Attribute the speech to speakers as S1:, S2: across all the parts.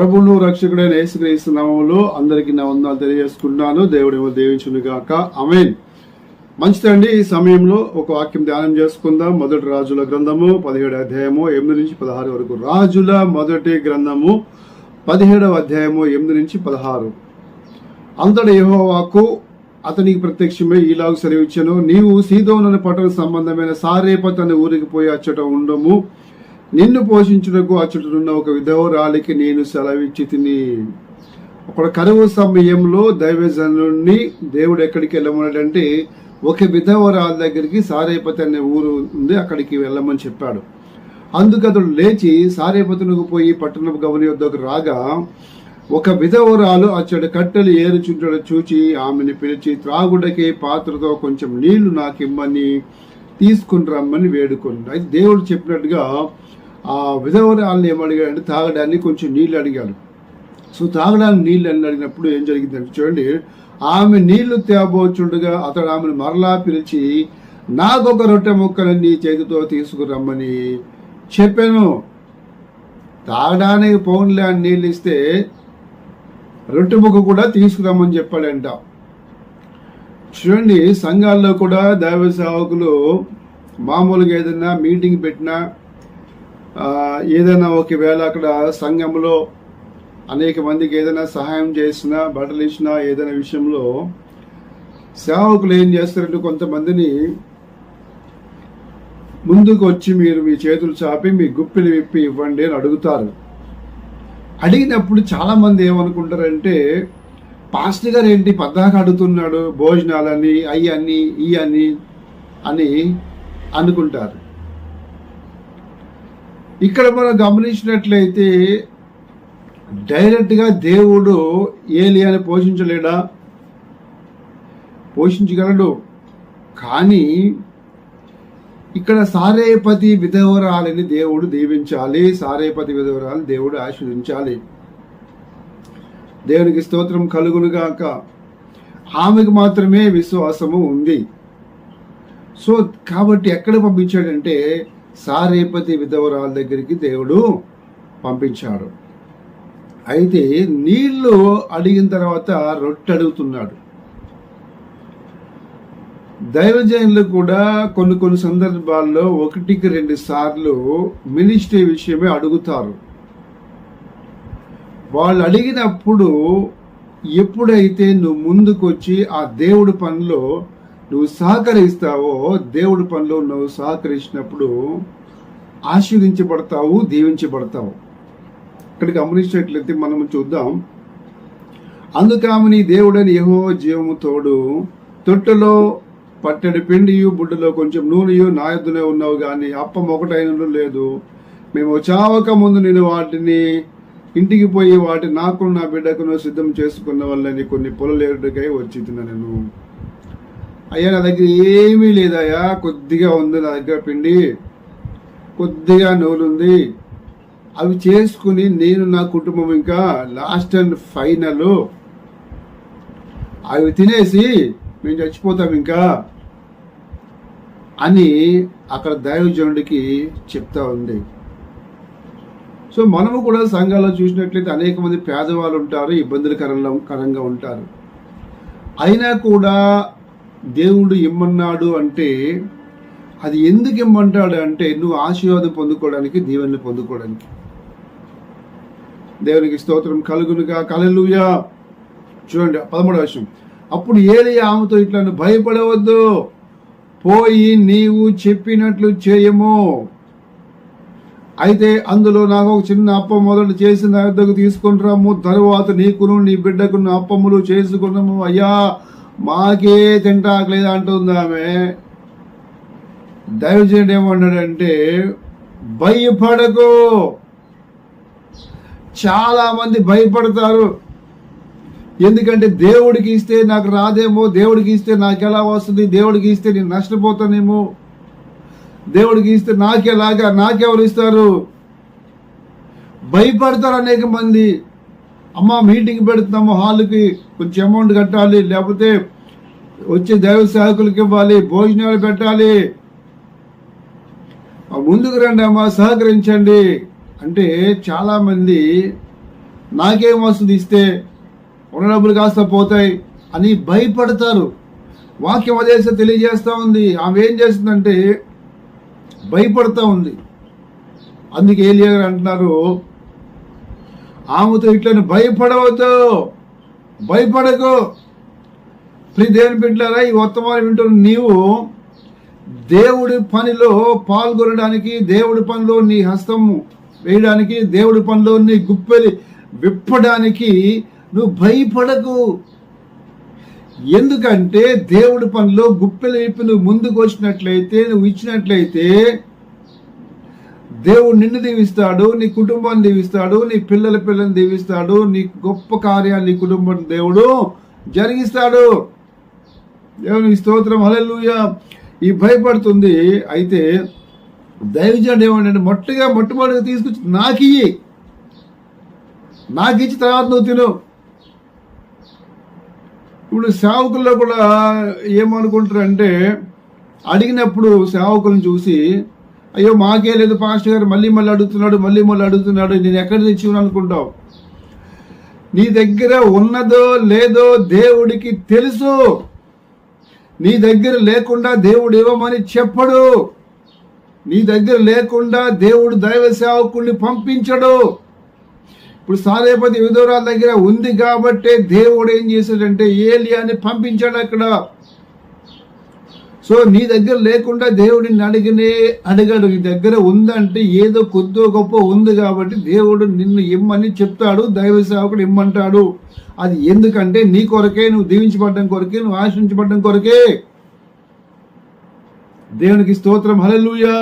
S1: ప్రభును రక్షకుడైన యేసుక్రీస్తు నామములో అందరికీ నా వందలు తెలియజేసుకుంటున్నాను. దేవుడేమో దేవించును గాక. అమేన్ మంచిదండి ఈ సమయంలో ఒక వాక్యం ధ్యానం చేసుకుందాం. మొదటి రాజుల గ్రంథము పదిహేడు అధ్యాయము ఎనిమిది నుంచి పదహారు వరకు. రాజుల మొదటి గ్రంథము పదిహేడవ అధ్యాయము ఎనిమిది నుంచి పదహారు. అంతటి యహోవాకు అతనికి ప్రత్యక్షమై ఈలాగు సెలవిచ్చెను. నీవు సీదోనని పట్టణ సంబంధమైన సారేపత్ అనే ఊరికి పోయి అచ్చట ఉండము. నిన్ను పోషించుటకు అచ్చుటనున్న ఒక విధవరాలికి నేను సెలవిచ్చి తిని అక్కడ కరువు సమయంలో దైవజనుడిని దేవుడు ఎక్కడికి వెళ్ళమన్నాడంటే ఒక విధవరాల దగ్గరికి సారేపతి అనే ఊరు ఉంది అక్కడికి వెళ్ళమని చెప్పాడు. అందుకు అతడు లేచి సారేపతునకు పోయి పట్టణపు గవని వద్దకు రాగా ఒక విధవరాలు అచ్చడి కట్టెలు ఏరుచుంటడు చూచి ఆమెను పిలిచి త్రాగుడకి పాత్రతో కొంచెం నీళ్ళు నాకు ఇమ్మని తీసుకుని రమ్మని వేడుకుంది అయితే దేవుడు చెప్పినట్టుగా ఆ విధవరాలను ఏమడిగాడంటే తాగడానికి కొంచెం నీళ్ళు అడిగాడు. సో తాగడానికి నీళ్ళు అని అడిగినప్పుడు ఏం జరిగిందంటే చూడండి ఆమె నీళ్ళు తేబోచుండగా అతడు ఆమెను మరలా పిలిచి నాకొక రొట్టె ముక్కలు నీ చేతితో తీసుకురమ్మని చెప్పాను. తాగడానికి పౌన్లే అని నీళ్ళు ఇస్తే రొట్టె ముక్క కూడా తీసుకురమ్మని చెప్పాడంట. చూడండి సంఘాల్లో కూడా దైవ సేవకులు మామూలుగా ఏదైనా మీటింగ్ పెట్టినా ఏదైనా ఒకవేళ అక్కడ సంఘంలో అనేక మందికి ఏదైనా సహాయం చేసినా బట్టలు ఇచ్చినా ఏదైనా విషయంలో సేవకులు ఏం చేస్తారంటే కొంతమందిని ముందుకు వచ్చి మీరు మీ చేతులు చాపి మీ గుప్పిని విప్పి ఇవ్వండి అని అడుగుతారు. అడిగినప్పుడు చాలామంది ఏమనుకుంటారంటే పాస్టర్ గారు ఏంటి పద్దాక అడుగుతున్నాడు భోజనాలని అయ్యని అని ఈ అని అని అనుకుంటారు. ఇక్కడ మనం గమనించినట్లయితే డైరెక్ట్గా దేవుడు ఏలియాని పోషించలేడా? పోషించగలడు. కానీ ఇక్కడ సారేపతి విధవరాలని దేవుడు దీవించాలి. సారేపతి విధవరాలు దేవుడు ఆశీర్వదించాలి. దేవునికి స్తోత్రం కలుగునుగాక. ఆమెకు మాత్రమే విశ్వాసము ఉంది. సో కాబట్టి ఎక్కడ పంపించాడంటే సారేపతి విధవరాల దగ్గరికి దేవుడు పంపించాడు. అయితే నీళ్ళు అడిగిన తర్వాత రొట్టె అడుగుతున్నాడు దైవజనులు కూడా కొన్ని కొన్ని సందర్భాల్లో ఒకటికి రెండు సార్లు మినిస్ట్రీ విషయమే అడుగుతారు. వాళ్ళు అడిగినప్పుడు ఎప్పుడైతే నువ్వు ముందుకు వచ్చి ఆ దేవుడి పనిలో నువ్వు సహకరిస్తావో దేవుడి పనిలో నువ్వు సహకరించినప్పుడు ఆశీర్వించబడతావు దీవించబడతావు. ఇక్కడ గమనించినట్లయితే మనం చూద్దాం. అందుకామని దేవుడని యహో జీవము తోడు తొట్టెలో పట్టెడు పిండియు బుడ్డలో కొంచెం నూనెయు నా ఉన్నావు కానీ అప్పం ఒకటైన లేదు. మేము చావక ముందు నేను వాటిని ఇంటికి పోయి వాటి నాకు నా బిడ్డకును సిద్ధం చేసుకున్న వల్లని కొన్ని పొలలేరుడికై వచ్చి తిన్నా నేను అయ్యా నా దగ్గర ఏమీ లేదయ్యా. కొద్దిగా ఉంది నా దగ్గర పిండి. కొద్దిగా నూలుంది అవి చేసుకుని నేను నా కుటుంబం ఇంకా లాస్ట్ అండ్ ఫైనల్. అవి తినేసి మేము చచ్చిపోతాం ఇంకా అని అక్కడ దైవజనుడికి చెప్తా ఉంది. సో మనము కూడా సంఘాల్లో చూసినట్లయితే అనేక మంది పేదవాళ్ళు ఉంటారు ఇబ్బందులకరంలో కరంగా ఉంటారు. అయినా కూడా దేవుడు ఇమ్మన్నాడు అంటే అది ఎందుకు ఇమ్మంటాడు అంటే నువ్వు ఆశీర్వాదం పొందుకోవడానికి దీవెనలు పొందుకోవడానికి. దేవునికి స్తోత్రం కలుగునుగా. కలలుయా చూడండి పదమూడవ విషయం అప్పుడు ఏది ఆమెతో ఇట్లా భయపడవద్దు. పోయి నీవు చెప్పినట్లు చేయము. అయితే అందులో నాకు ఒక చిన్న అప్పం మొదలు చేసి నా దగ్గర తీసుకుంటాము తర్వాత తరువాత నీకును నీ బిడ్డకును అప్పములు చేసుకున్నాము. అయ్యా మాకే తింటాకలేదు అంటుంది ఆమె. దైవజనుడు ఏమన్నాడంటే భయపడకు. చాలా మంది భయపడతారు. ఎందుకంటే దేవుడికి ఇస్తే నాకు రాదేమో దేవుడికి ఇస్తే నాకు ఎలా వస్తుంది దేవుడికి ఇస్తే నేను నష్టపోతానేమో దేవుడికి ఇస్తే నాకెలాగా నాకెవరు ఇస్తారు? భయపడతారు అనేక మంది. అమ్మ మీటింగ్ పెడుతున్నాము హాల్కి కొంచెం అమౌంట్ కట్టాలి లేకపోతే వచ్చే దైవ సేవకులకి ఇవ్వాలి భోజనాలు పెట్టాలి. ముందుకు రండి అమ్మా సహకరించండి. అంటే చాలామంది నాకేం వస్తుంది ఇస్తే ఉన్న డబ్బులు కాస్త పోతాయి అని భయపడతారు. వాక్యం అదేసే తెలియజేస్తూ ఉంది. ఆమె ఏం చేస్తుందంటే భయపడతా ఉంది. అందుకే ఏలియా అంటున్నారు ఆమెతో ఇట్లని భయపడవద్దు. భయపడకు. ప్రీ దేవుని బిడ్డారా ఈ వర్తమానం వింటున్న నీవు దేవుడి పనిలో పాల్గొనడానికి దేవుడి పనిలో నీ హస్తం వేయడానికి దేవుడి పనిలో నీ గుప్పెలి విప్పడానికి నువ్వు భయపడకు. ఎందుకంటే దేవుడి పనిలో గుప్పెలు విప్పి నువ్వు ముందుకు వచ్చినట్లయితే నువ్వు ఇచ్చినట్లయితే దేవుడు నిన్ను దీవిస్తాడు నీ కుటుంబాన్ని దీవిస్తాడు నీ పిల్లల పిల్లల్ని దీవిస్తాడు నీ గొప్ప కార్యాలు నీ కుటుంబం దేవుడు జరిగిస్తాడు. దేవునికి స్తోత్రం హల్లెలూయా. ఈ భయపడుతుంది అయితే దైవజనుడు ఏమంటే మొట్టగా మొట్టమొదటిగా తీసుకొచ్చి నాకు ఇయ్యి. నాకు ఇచ్చి తర్వాత నువ్వు తిను. ఇప్పుడు సేవకుల్లో కూడా ఏమనుకుంటారంటే అడిగినప్పుడు సేవకులను చూసి అయ్యో మాకే లేదు పాస్టర్ గారు మళ్ళీ మళ్ళీ అడుగుతున్నాడు మళ్ళీ మళ్ళీ అడుగుతున్నాడు నేను ఎక్కడ తెచ్చి అనుకుంటావు నీ దగ్గర ఉన్నదో లేదో దేవుడికి తెలుసు. నీ దగ్గర లేకుండా దేవుడు ఇవ్వమని చెప్పడు. నీ దగ్గర లేకుండా దేవుడు దైవ సేవకుల్ని పంపించడు. ఇప్పుడు సారేపతి విధురాల దగ్గర ఉంది కాబట్టే దేవుడు ఏం చేశాడంటే ఏలియాని పంపించాడు అక్కడ. సో నీ దగ్గర లేకుండా దేవుడిని అడిగినే అడిగాడు. నీ దగ్గర ఉందంటే ఏదో కొద్దో గొప్ప ఉంది కాబట్టి దేవుడు నిన్ను ఇమ్మని చెప్తాడు దైవ సేవకుడు ఇమ్మంటాడు. అది ఎందుకంటే నీ కొరకే నువ్వు దీవించబడ్డం కొరకే నువ్వు ఆశించబడ్డం కొరకే. దేవునికి స్తోత్రం. హల్లెలూయా.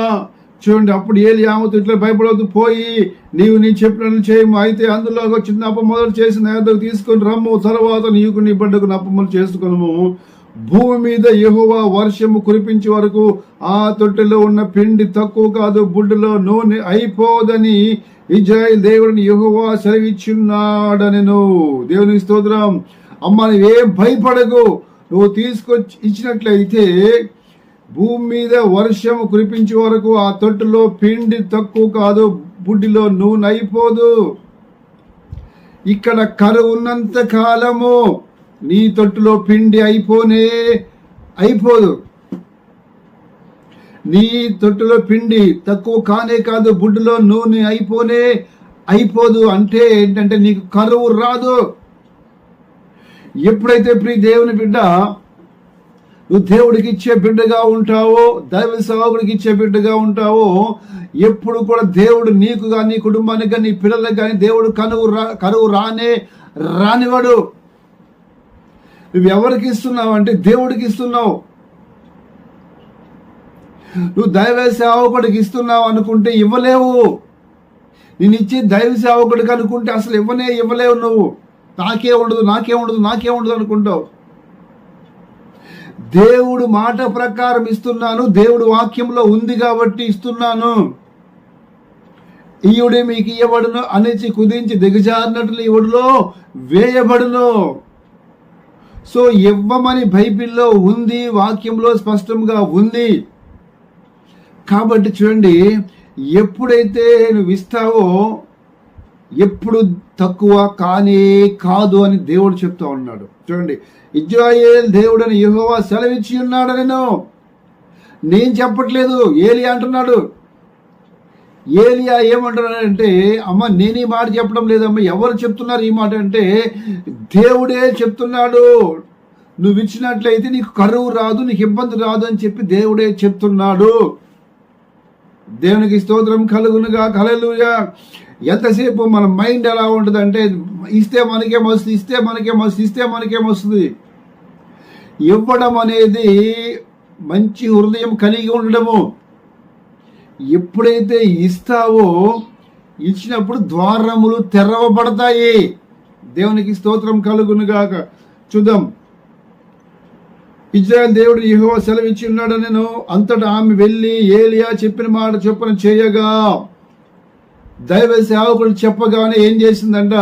S1: చూడండి అప్పుడు ఏలి ఆమెతో ఇట్లా భయపడవద్దు. పోయి నీవు నీ చెప్పినట్లు చేయము. అయితే అందులో ఒక చిన్న అప్ప మొదలు చేసిన నేతకు తీసుకొని రమ్ము. తర్వాత నీకు నీ బిడ్డకు నప్పములు చేసుకునము. భూమి మీద ఎగువ వర్షము కురిపించే వరకు ఆ తొట్టెలో ఉన్న పిండి తక్కువ కాదు బుడ్డులో నూనె అయిపోదని ఇజ్రాయిల్ దేవుడిని యెహోవా సెలవిచ్చున్నాడనెను. దేవుని స్తోత్రం. అమ్మ నువ్వేం భయపడకు. నువ్వు తీసుకొచ్చి ఇచ్చినట్లయితే భూమి మీద వర్షం కురిపించే వరకు ఆ తొట్టులో పిండి తక్కువ కాదు బుడ్డిలో నూనె అయిపోదు. ఇక్కడ కరువు ఉన్నంత కాలము. నీ తొట్టులో పిండి అయిపోనే అయిపోదు. నీ తొట్టులో పిండి తక్కువ కానే కాదు బుడ్డులో నూనె అయిపోనే అయిపోదు. అంటే ఏంటంటే నీకు కరువు రాదు. ఎప్పుడైతే ప్రియ దేవుని బిడ్డ నువ్వు దేవుడికి ఇచ్చే బిడ్డగా ఉంటావో దైవ సేవకుడికి ఇచ్చే బిడ్డగా ఉంటావో ఎప్పుడు కూడా దేవుడు నీకు కానీ కుటుంబానికి కానీ నీ పిల్లలకు కానీ దేవుడు కనువు రా కరువు రానే రానివాడు నువ్వు ఎవరికి ఇస్తున్నావు అంటే దేవుడికి ఇస్తున్నావు. నువ్వు దైవ సేవకుడికి ఇస్తున్నావు అనుకుంటే ఇవ్వలేవు. నేను ఇచ్చి దైవ సేవకుడికి అనుకుంటే అసలు ఇవ్వనే ఇవ్వలేవు నువ్వు. నాకే ఉండదు నాకే ఉండదు నాకే ఉండదు అనుకుంటావు. దేవుడు మాట ప్రకారం ఇస్తున్నాను దేవుడు వాక్యంలో ఉంది కాబట్టి ఇస్తున్నాను. ఈయుడే మీకు ఇవ్వబడును అనేసి కుదించి దిగజారినట్లు ఈవుడిలో వేయబడును. సో ఇవ్వమని బైబిల్లో ఉంది వాక్యంలో స్పష్టంగా ఉంది. కాబట్టి చూడండి ఎప్పుడైతే నువ్వు ఇస్తావో ఎప్పుడు తక్కువ కానీ కాదు అని దేవుడు చెప్తా ఉన్నాడు. చూడండి ఇజ్రాయేల్ దేవుడని యహోవా సెలవిచ్చి ఉన్నాడు నేను నేను చెప్పట్లేదు ఏలి అంటున్నాడు. ఏలియా ఏమంటున్నాడంటే అమ్మ నేను ఈ మాట చెప్పడం లేదమ్మ ఎవరు చెప్తున్నారు ఈ మాట అంటే దేవుడే చెప్తున్నాడు. నువ్వు ఇచ్చినట్లయితే నీకు కరువు రాదు నీకు ఇబ్బంది రాదు అని చెప్పి దేవుడే చెప్తున్నాడు. దేవునికి స్తోత్రం కలుగునుగా కలలుగా ఎంతసేపు మన మైండ్ ఎలా ఉంటుంది అంటే ఇస్తే మనకేం వస్తుంది ఇస్తే మనకేం వస్తుంది ఇస్తే మనకేం వస్తుంది ఇవ్వడం అనేది మంచి హృదయం కలిగి ఉండడము. ఎప్పుడైతే ఇస్తావో ఇచ్చినప్పుడు ద్వారములు తెరవబడతాయి. దేవునికి స్తోత్రం కలుగునుగాక చూద్దాం. ఇజ్రాయల్ దేవుడు యహో సెలవిచ్చి ఉన్నాడు నేను అంతటా ఆమె వెళ్ళి ఏలియా చెప్పిన మాట చొప్పున చేయగా దైవ సేవకుడు చెప్పగానే ఏం చేసిందంట?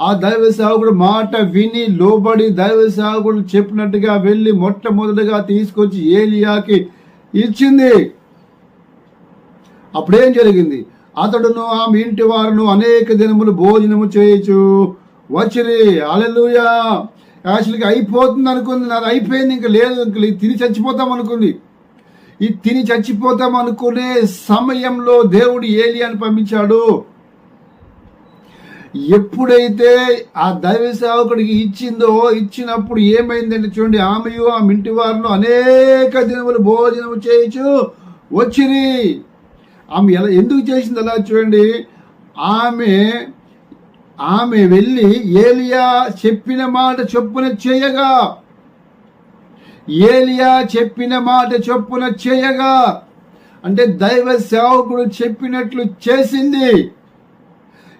S1: ఆ దైవ సేవకుడు మాట విని లోబడి దైవ సేవకుడు చెప్పినట్టుగా వెళ్ళి మొట్టమొదటిగా తీసుకొచ్చి ఏలియాకి ఇచ్చింది. అప్పుడేం జరిగింది? అతడును ఆమె ఇంటి వారును అనేక దినములు భోజనము చేయొచ్చు వచ్చిరి. అలెలుయా యాక్చువల్గా అయిపోతుంది అనుకుంది నాది అయిపోయింది. ఇంకా లేదు. ఇంక తిని చచ్చిపోతాం అనుకుంది. ఈ తిని చచ్చిపోతాం అనుకునే సమయంలో దేవుడు ఏలి అని పంపించాడు. ఎప్పుడైతే ఆ దైవ సేవకుడికి ఇచ్చిందో ఇచ్చినప్పుడు ఏమైందంటే చూడండి ఆమెయు ఆమె ఇంటి వారిలో అనేక దినములు భోజనం చేయొచ్చు వచ్చిరి. ఆమె ఎలా ఎందుకు చేసింది అలా చూడండి. ఆమె ఆమె వెళ్ళి ఏలియా చెప్పిన మాట చొప్పున చేయగా ఏలియా చెప్పిన మాట చొప్పున చేయగా అంటే దైవ సేవకుడు చెప్పినట్లు చేసింది.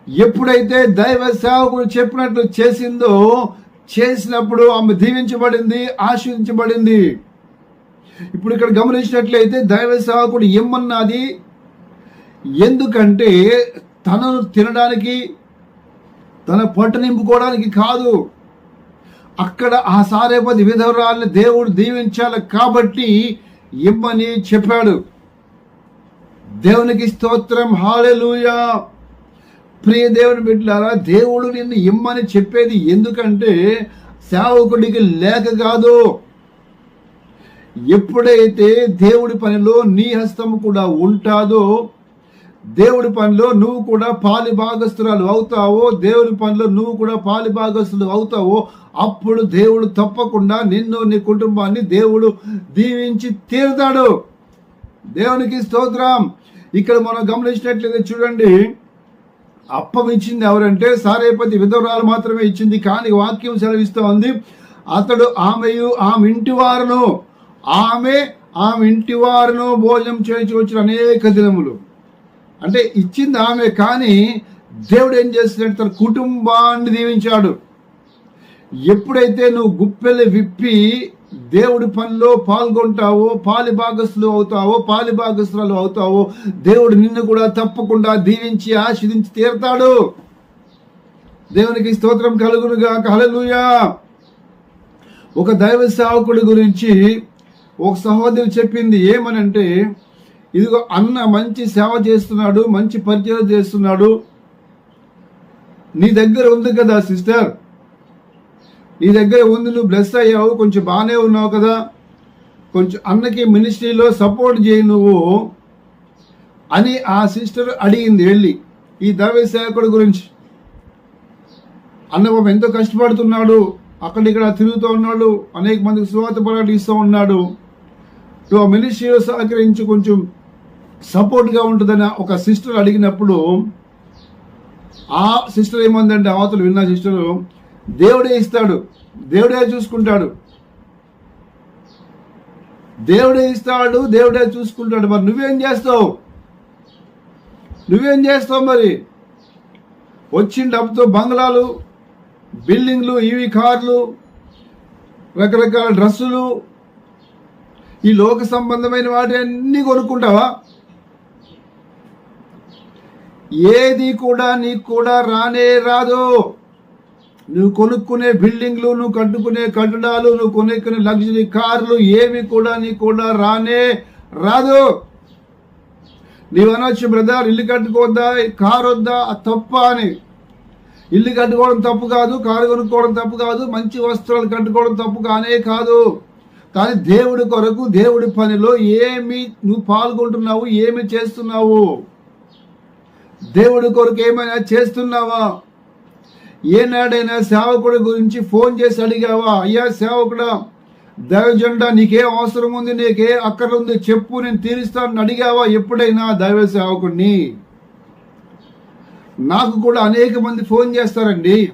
S1: ఎప్పుడైతే దైవ సేవకుడు చెప్పినట్లు చేసిందో చేసినప్పుడు ఆమె దీవించబడింది ఆశీర్వించబడింది ఇప్పుడు ఇక్కడ గమనించినట్లయితే దైవ సేవకుడు ఏమన్నది? ఎందుకంటే తనను తినడానికి తన పొట్ట నింపుకోవడానికి కాదు. అక్కడ ఆ సారేపతి విధవరాల్ని దేవుడు దీవించాలి కాబట్టి ఇమ్మని చెప్పాడు. దేవునికి స్తోత్రం. హాలెలుయా ప్రియ దేవుని బిడ్డారా దేవుడు నిన్ను ఇమ్మని చెప్పేది ఎందుకంటే సేవకుడికి లేక కాదు. ఎప్పుడైతే దేవుడి పనిలో నీ హస్తం కూడా ఉంటాదో దేవుడి పనిలో నువ్వు కూడా పాలి భాగస్థురాలు అవుతావో దేవుడి పనిలో నువ్వు కూడా పాలి భాగస్థులు అవుతావో అప్పుడు దేవుడు తప్పకుండా నిన్ను నీ కుటుంబాన్ని దేవుడు దీవించి తీరుతాడు. దేవునికి స్తోత్రం. ఇక్కడ మనం గమనించినట్లయితే చూడండి అప్పం ఇచ్చింది ఎవరంటే సారేపతి విధవరాలు మాత్రమే ఇచ్చింది కానీ వాక్యం సెలవిస్తూ ఉంది అతడు ఆమెయు ఆమె ఇంటి వారును. ఆమె ఆమె ఇంటి వారును భోజనం చేయించి వచ్చిన అనేక దినములు. అంటే ఇచ్చింది ఆమె కానీ దేవుడు ఏం చేస్తున్నాడు? తన కుటుంబాన్ని దీవించాడు. ఎప్పుడైతే నువ్వు గుప్పెలు విప్పి దేవుడి పనిలో పాల్గొంటావో పాలి భాగస్లు అవుతావో పాలి భాగస్తులు అవుతావో దేవుడు నిన్ను కూడా తప్పకుండా దీవించి ఆశీర్దించి తీరుతాడు. దేవునికి స్తోత్రం కలుగునుగా కలలుయా ఒక దైవ సేవకుడి గురించి ఒక సహోదరి చెప్పింది ఏమనంటే ఇదిగో అన్న మంచి సేవ చేస్తున్నాడు మంచి పరిచయం చేస్తున్నాడు. నీ దగ్గర ఉంది కదా సిస్టర్. నీ దగ్గర ఉంది నువ్వు బ్లెస్ అయ్యావు కొంచెం బాగానే ఉన్నావు కదా. కొంచెం అన్నకి మినిస్ట్రీలో సపోర్ట్ చేయి నువ్వు అని ఆ సిస్టర్ అడిగింది వెళ్ళి ఈ ద్రవ్య సేవకుడి గురించి. అన్న బాబు ఎంతో కష్టపడుతున్నాడు అక్కడిక్కడ తిరుగుతూ ఉన్నాడు అనేక మందికి సువాత ఇస్తూ ఉన్నాడు. నువ్వు ఆ మినిస్ట్రీలో సహకరించి కొంచెం సపోర్ట్గా ఉంటుందని ఒక సిస్టర్ అడిగినప్పుడు ఆ సిస్టర్ ఏమందంటే అవతలు విన్న సిస్టరు దేవుడే ఇస్తాడు. దేవుడే చూసుకుంటాడు. దేవుడే ఇస్తాడు దేవుడే చూసుకుంటాడు. మరి నువ్వేం చేస్తావు? నువ్వేం చేస్తావు మరి? వచ్చిన డబ్బుతో బంగ్లాలు బిల్డింగ్లు ఇవి కార్లు రకరకాల డ్రెస్సులు ఈ లోక సంబంధమైన వాటి అన్నీ కొనుక్కుంటావా? ఏది కూడా నీకు కూడా రానే రాదు. నువ్వు కొనుక్కునే బిల్డింగ్లు నువ్వు కట్టుకునే కట్టడాలు నువ్వు కొనుక్కునే లగ్జరీ కార్లు ఏవి కూడా నీకు కూడా రానే రాదు. నీవనొచ్చు బ్రదర్ ఇల్లు కట్టుకోవద్దా? కారు వద్దా? తప్ప అని. ఇల్లు కట్టుకోవడం తప్పు కాదు కారు కొనుక్కోవడం తప్పు కాదు మంచి వస్త్రాలు కట్టుకోవడం తప్పు కానే కాదు. కానీ దేవుడి కొరకు దేవుడి పనిలో ఏమి నువ్వు పాల్గొంటున్నావు ఏమి చేస్తున్నావు? దేవుడి కొరకు ఏమైనా చేస్తున్నావా? ఏనాడైనా సేవకుడి గురించి ఫోన్ చేసి అడిగావా? అయ్యా సేవకుడా దైవజెండా నీకే అవసరం ఉంది నీకే అక్కడ చెప్పు నేను తీరుస్తానని అడిగావా ఎప్పుడైనా దైవ సేవకుడిని నాకు కూడా అనేక మంది ఫోన్ చేస్తారండి.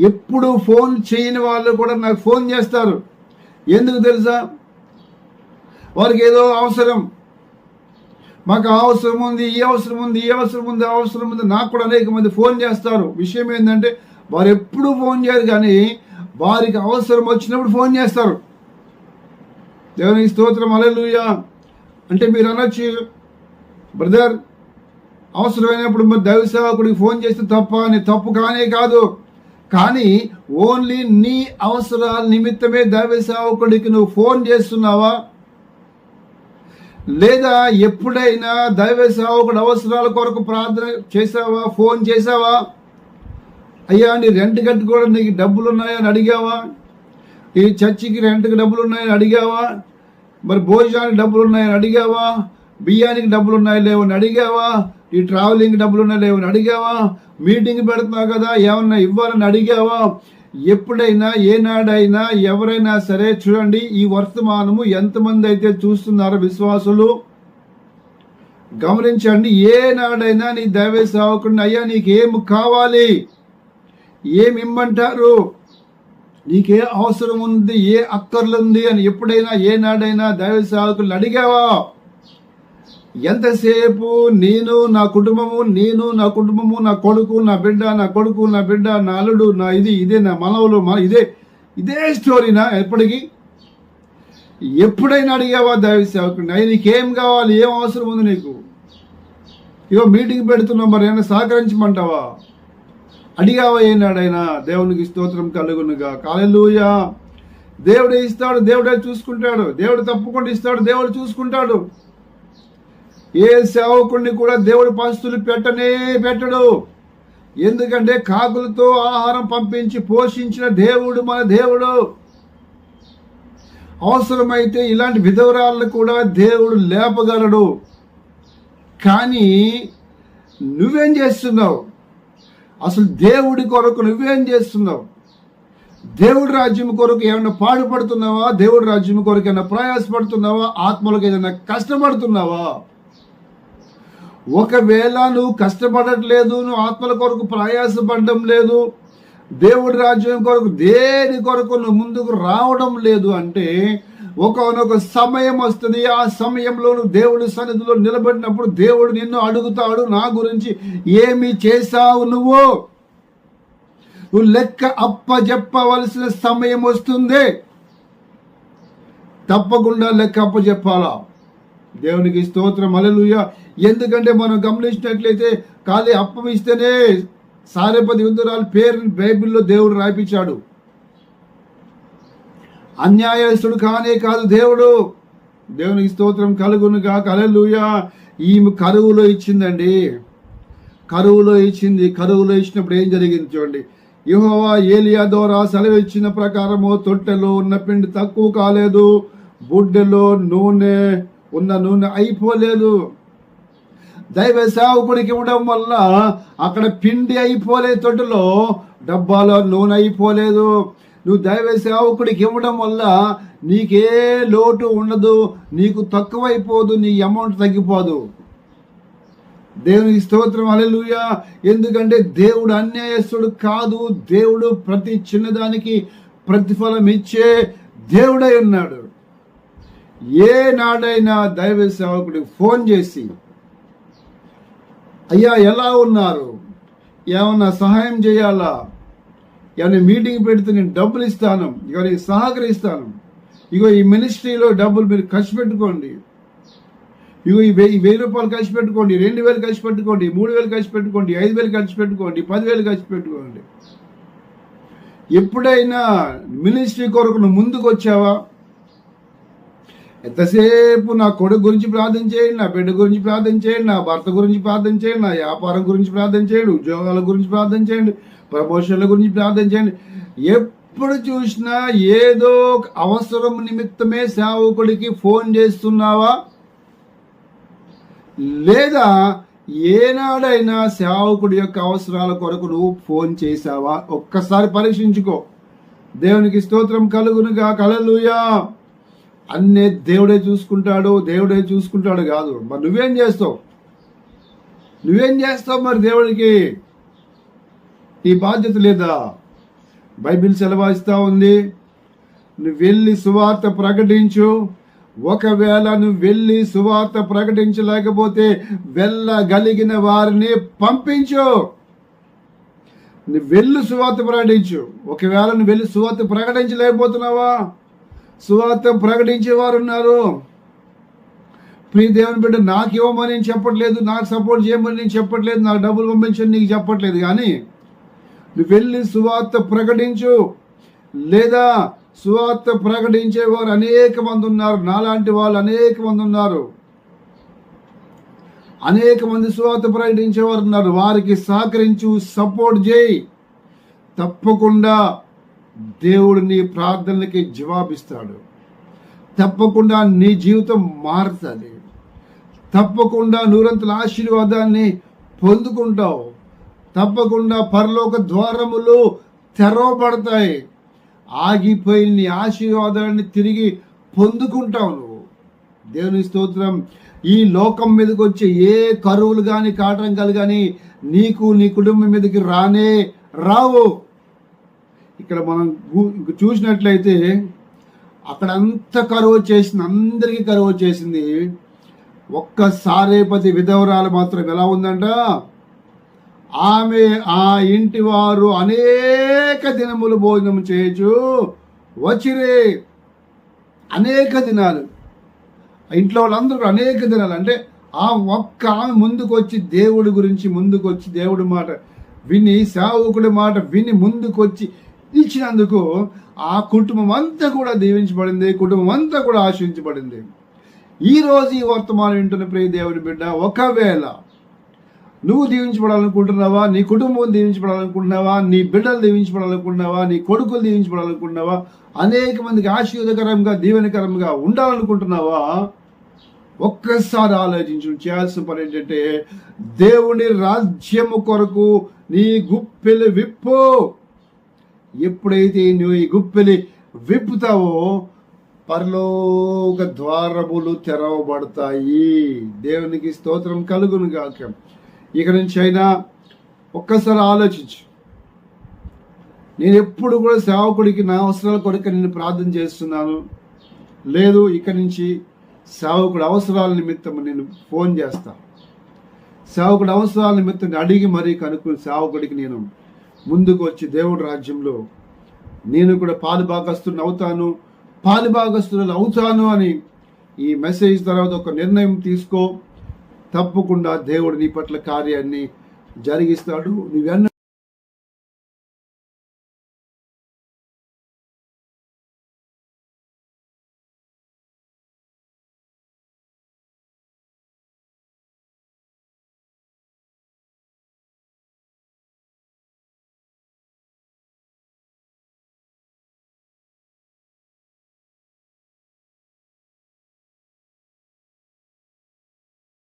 S1: ఎప్పుడు ఫోన్ చేయని వాళ్ళు కూడా నాకు ఫోన్ చేస్తారు. ఎందుకు తెలుసా? వారికి ఏదో అవసరం. మాకు ఆ అవసరం ఉంది ఈ అవసరం ఉంది ఈ అవసరం ఉంది ఆ అవసరం ఉంది. నాకు కూడా అనేక మంది ఫోన్ చేస్తారు. విషయం ఏంటంటే వారు ఎప్పుడు ఫోన్ చేయరు కానీ వారికి అవసరం వచ్చినప్పుడు ఫోన్ చేస్తారు. దేవునికి స్తోత్రం అలెలుయా అంటే మీరు అనొచ్చు బ్రదర్ అవసరమైనప్పుడు మరి దైవ సేవకుడికి ఫోన్ చేస్తే తప్ప అని తప్పు కానే కాదు. కానీ ఓన్లీ నీ అవసరాల నిమిత్తమే దైవ సేవకుడికి నువ్వు ఫోన్ చేస్తున్నావా? లేదా ఎప్పుడైనా దైవ సేవకుడు అవసరాల కొరకు ప్రార్థన చేసావా ఫోన్ చేసావా అయ్యా నీ రెంట్ కట్టుకోవడం నీకు డబ్బులు ఉన్నాయని అడిగావా? ఈ చర్చికి రెంట్కి డబ్బులు ఉన్నాయని అడిగావా? మరి భోజనానికి డబ్బులు ఉన్నాయని అడిగావా? బియ్యానికి డబ్బులు ఉన్నాయి లేవని అడిగావా? ఈ ట్రావెలింగ్ డబ్బులు ఉన్నాయి లేవని అడిగావా? మీటింగ్ పెడుతున్నావు కదా ఏమన్నా ఇవ్వాలని అడిగావా? ఎప్పుడైనా ఏనాడైనా ఎవరైనా సరే చూడండి ఈ వర్తమానము ఎంతమంది అయితే చూస్తున్నారో విశ్వాసులు గమనించండి ఏనాడైనా నీ దైవ సేవకుడిని అయ్యా నీకేం కావాలి? ఏమి ఇమ్మంటారు? నీకే అవసరం ఉంది ఏ అక్కర్లుంది? అని ఎప్పుడైనా ఏనాడైనా దైవ సేవకులను అడిగావా? ఎంతసేపు నేను నా కుటుంబము నేను నా కుటుంబము నా కొడుకు నా బిడ్డ నా కొడుకు నా బిడ్డ నా అల్లుడు నా ఇది ఇదే నా మనవులు మా ఇదే ఇదే స్టోరీనా ఎప్పటికీ? ఎప్పుడైనా అడిగావా దైవ సేవకుడిని? అయ్యి నీకేం కావాలి? ఏం అవసరం ఉంది నీకు? ఇగో మీటింగ్ పెడుతున్నావు మరి ఏమైనా సహకరించమంటావా? అడిగావా ఏనాడైనా? దేవునికి స్తోత్రం కలుగునుగా. కాలెలుయా దేవుడే ఇస్తాడు దేవుడే చూసుకుంటాడు. దేవుడు తప్పకుండా ఇస్తాడు దేవుడు చూసుకుంటాడు. ఏ సేవకుడిని కూడా దేవుడు పరిస్థితులు పెట్టనే పెట్టడు. ఎందుకంటే కాకులతో ఆహారం పంపించి పోషించిన దేవుడు మన దేవుడు. అవసరమైతే ఇలాంటి విధవరాలను కూడా దేవుడు లేపగలడు. కానీ నువ్వేం చేస్తున్నావు? అసలు దేవుడి కొరకు నువ్వేం చేస్తున్నావు? దేవుడి రాజ్యం కొరకు ఏమైనా పాడుపడుతున్నావా? దేవుడి రాజ్యం కొరకు ఏమైనా ప్రయాసపడుతున్నావా? ఆత్మలకు ఏదైనా కష్టపడుతున్నావా? ఒకవేళ నువ్వు కష్టపడట్లేదు నువ్వు ఆత్మల కొరకు ప్రయాసపడడం లేదు దేవుడి రాజ్యం కొరకు దేని కొరకు నువ్వు ముందుకు రావడం లేదు అంటే ఒకనొక సమయం వస్తుంది. ఆ సమయంలో నువ్వు దేవుడి సన్నిధిలో నిలబడినప్పుడు దేవుడు నిన్ను అడుగుతాడు నా గురించి ఏమి చేశావు నువ్వు? నువ్వు లెక్క అప్పజెప్పవలసిన సమయం వస్తుంది. తప్పకుండా లెక్క అప్పజెప్పాలా? చెప్పాలా దేవునికి స్తోత్రం అలలుయ ఎందుకంటే మనం గమనించినట్లయితే ఖాళీ అప్పం ఇస్తేనే సారేపతి పేరుని బైబిల్లో దేవుడు రాయించాడు అన్యాయస్తుడు కానే కాదు దేవుడు. దేవునికి స్తోత్రం కలుగునుగా కలలుయ ఈమె కరువులో ఇచ్చిందండి. కరువులో ఇచ్చింది కరువులో ఇచ్చినప్పుడు ఏం జరిగింది చూడండి. యుహోవా ఏలియా ద్వారా సెలవు ఇచ్చిన ప్రకారము తొట్టెలో ఉన్న పిండి తక్కువ కాలేదు. బుడ్డెలో నూనె ఉన్న నూనె అయిపోలేదు. దైవ సేవకుడికి ఇవ్వడం వల్ల అక్కడ పిండి అయిపోలే తొట్టులో డబ్బాలో నూనె అయిపోలేదు. నువ్వు దైవ సేవకుడికి ఇవ్వడం వల్ల నీకే లోటు ఉండదు నీకు తక్కువైపోదు నీ అమౌంట్ తగ్గిపోదు. దేవునికి స్తోత్రం అలెలుయ ఎందుకంటే దేవుడు అన్యాయస్తుడు కాదు దేవుడు ప్రతి చిన్నదానికి ప్రతిఫలం ఇచ్చే దేవుడై ఉన్నాడు. ఏ నాడైనా దైవ సేవకుడికి ఫోన్ చేసి అయ్యా ఎలా ఉన్నారు? ఏమన్నా సహాయం చేయాలా? ఏమైనా మీటింగ్ పెడితే నేను డబ్బులు ఇస్తాను. ఇక నీకు సహకరిస్తాను ఇగో ఈ మినిస్ట్రీలో డబ్బులు మీరు ఖర్చు పెట్టుకోండి. ఇగో ఈ వెయ్యి వెయ్యి రూపాయలు ఖర్చు పెట్టుకోండి. రెండు వేలు ఖర్చు పెట్టుకోండి. మూడు వేలు ఖర్చు పెట్టుకోండి. ఐదు వేలు ఖర్చు పెట్టుకోండి. పదివేలు ఖర్చు పెట్టుకోండి. ఎప్పుడైనా మినిస్ట్రీ కొరకు నువ్వు ముందుకు వచ్చావా ఎంతసేపు నా కొడుకు గురించి ప్రార్థన చేయండి నా బిడ్డ గురించి ప్రార్థన చేయండి నా భర్త గురించి ప్రార్థన చేయండి నా వ్యాపారం గురించి ప్రార్థన చేయండి ఉద్యోగాల గురించి ప్రార్థన చేయండి ప్రమోషన్ల గురించి ప్రార్థన చేయండి. ఎప్పుడు చూసినా ఏదో అవసరం నిమిత్తమే సేవకుడికి ఫోన్ చేస్తున్నావా? లేదా ఏనాడైనా సేవకుడి యొక్క అవసరాల కొరకు నువ్వు ఫోన్ చేసావా ఒక్కసారి పరీక్షించుకో. దేవునికి స్తోత్రం కలుగునుగా కలలుయా అన్నీ దేవుడే చూసుకుంటాడు దేవుడే చూసుకుంటాడు కాదు. మరి నువ్వేం చేస్తావు? నువ్వేం చేస్తావు మరి దేవుడికి? ఈ బాధ్యత లేదా? బైబిల్ సెలవాయిస్తూ ఉంది. నువ్వు వెళ్ళి సువార్త ప్రకటించు. ఒకవేళ నువ్వు వెళ్ళి సువార్త ప్రకటించలేకపోతే వెళ్ళగలిగిన వారిని పంపించు. నువ్వు వెళ్ళి సువార్త ప్రకటించు. ఒకవేళ నువ్వు వెళ్ళి సువార్త ప్రకటించలేకపోతున్నావా? సువార్త ప్రకటించేవారు ఉన్నారు. ప్రియ దేవుని బిడ్డ నాకు ఇవ్వమని నేను చెప్పట్లేదు నాకు సపోర్ట్ చేయమని నేను చెప్పట్లేదు నాకు డబ్బులు పంపించని నీకు చెప్పట్లేదు. కానీ నువ్వు వెళ్ళి సువార్త ప్రకటించు. లేదా సువార్త ప్రకటించేవారు అనేక మంది ఉన్నారు. నాలాంటి వాళ్ళు అనేక మంది ఉన్నారు. అనేక మంది సువాత ప్రకటించేవారు ఉన్నారు. వారికి సహకరించు సపోర్ట్ చేయి. తప్పకుండా దేవుడు నీ ప్రార్థనలకి జవాబిస్తాడు. తప్పకుండా నీ జీవితం మారుతుంది. తప్పకుండా నూరంతల ఆశీర్వాదాన్ని పొందుకుంటావు. తప్పకుండా పరలోక ద్వారములు తెరవబడతాయి. ఆగిపోయిన నీ ఆశీర్వాదాన్ని తిరిగి పొందుకుంటావు నువ్వు. దేవుని స్తోత్రం ఈ లోకం మీదకి వచ్చే ఏ కరువులు కానీ కాటంకాలు కానీ నీకు నీ కుటుంబం మీదకి రానే రావు. ఇక్కడ మనం చూసినట్లయితే అక్కడ కరువు చేసింది అందరికీ కరువు చేసింది. ఒక్క సారేపతి విధవరాలు మాత్రం ఎలా ఉందంట? ఆమె ఆ ఇంటి వారు అనేక దినములు భోజనం చేయొచ్చు వచ్చిరే. అనేక దినాలు. ఇంట్లో వాళ్ళందరూ అనేక దినాలు. అంటే ఆ ఒక్క ఆమె ముందుకొచ్చి దేవుడి గురించి ముందుకొచ్చి దేవుడి మాట విని సేవకుడి మాట విని ముందుకొచ్చి ఇచ్చినందుకు ఆ కుటుంబం అంతా కూడా దీవించబడింది కుటుంబం అంతా కూడా ఆశ్రయించబడింది ఈరోజు ఈ వర్తమానం వింటున్న ప్రియ దేవుని బిడ్డ ఒకవేళ నువ్వు దీవించబడాలనుకుంటున్నావా నీ కుటుంబం దీవించబడాలనుకుంటున్నావా నీ బిడ్డలు దీవించబడాలనుకుంటున్నావా నీ కొడుకులు దీవించబడాలనుకుంటున్నావా అనేక మందికి ఆశీర్వదకరంగా దీవెనకరంగా ఉండాలనుకుంటున్నావా ఒక్కసారి ఆలోచించు చేయాల్సిన పని ఏంటంటే దేవుని రాజ్యము కొరకు నీ గుప్పెలు విప్పు. ఎప్పుడైతే నువ్వు ఈ గుప్పెలి విప్పుతావో పరలోక ద్వారములు తెరవబడతాయి. దేవునికి స్తోత్రం కలుగును గాక. ఇక నుంచి అయినా ఒక్కసారి ఆలోచించు. నేను ఎప్పుడు కూడా సేవకుడికి నా అవసరాల కొరకు నేను ప్రార్థన చేస్తున్నాను. లేదు ఇక నుంచి సేవకుడు అవసరాల నిమిత్తం నేను ఫోన్ చేస్తాను సేవకుడు అవసరాల నిమిత్తం అడిగి మరీ కనుక్కుని సేవకుడికి నేను ముందుకు వచ్చి దేవుడి రాజ్యంలో నేను కూడా పాలు భాగస్తుని అవుతాను పాలుభాగస్తులు అవుతాను అని ఈ మెసేజ్ తర్వాత ఒక నిర్ణయం తీసుకో. తప్పకుండా దేవుడు నీ పట్ల కార్యాన్ని జరిగిస్తాడు. నువ్వెన్న